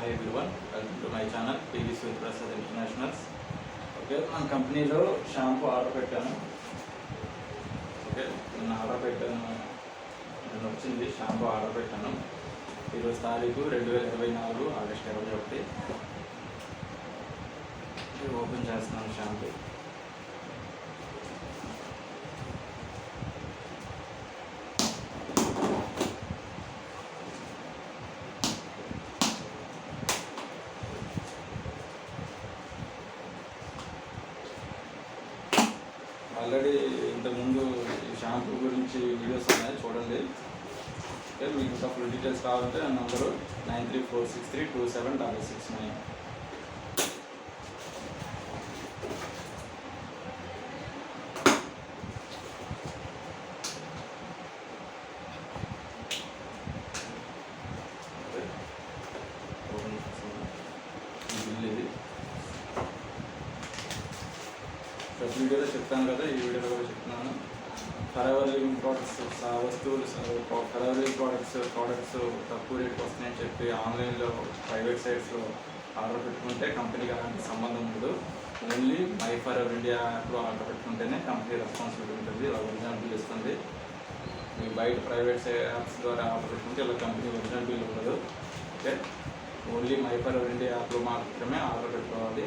Hi everyone welcome to my channel PV Suryaprasad internationals okay మన కంపెనీలో shampoo order పెట్టాను. Okay నేను order పెట్టాను. నేను వచ్చింది షాంపూ ఆర్డర్ పెట్టాను. ఈరోజు తారీఖు రెండు వేల ఇరవై నాలుగు ఆగస్ట్ ఇరవై ఒకటి. ఓపెన్ చేస్తున్నాను షాంపూ. ఆల్రెడీ ఇంతకుముందు ఈ షాంపూ గురించి వీడియోస్ ఉన్నాయి చూడండి. మీకు ఇంకా ఫుల్ డీటెయిల్స్ కావాలంటే నా number nine three four six three two seven double six nine. Bill ఇది వీడియోలో చెప్తాను కదా ఈ వీడియోలో కూడా చెప్తున్నాను. ఫరెవర్ లివింగ్ ప్రోడక్ట్స్ ఆ వస్తువులు ఫరెవర్ లివింగ్ ప్రోడక్ట్స్ ప్రోడక్ట్స్ తక్కువ రేట్కి వస్తున్నాయని చెప్పి ఆన్లైన్లో ప్రైవేట్ సైట్స్లో ఆర్డర్ పెట్టుకుంటే కంపెనీకి అలాంటి సంబంధం ఉండదు. Only my forever India యాప్లో ఆర్డర్ పెట్టుకుంటేనే కంపెనీ రెస్పాన్సిబిలిటీ ఉంటుంది. ఇలా ఒరిజినల్ బిల్ ఇస్తుంది. మీకు బయట ప్రైవేట్ యాప్స్ ద్వారా ఆర్డర్ పెట్టుకుంటే ఇలా కంపెనీ ఒరిజినల్ బిల్ ఉండదు. Okay only my forever India యాప్లో మాత్రమే ఆర్డర్ పెట్టుకోవాలి.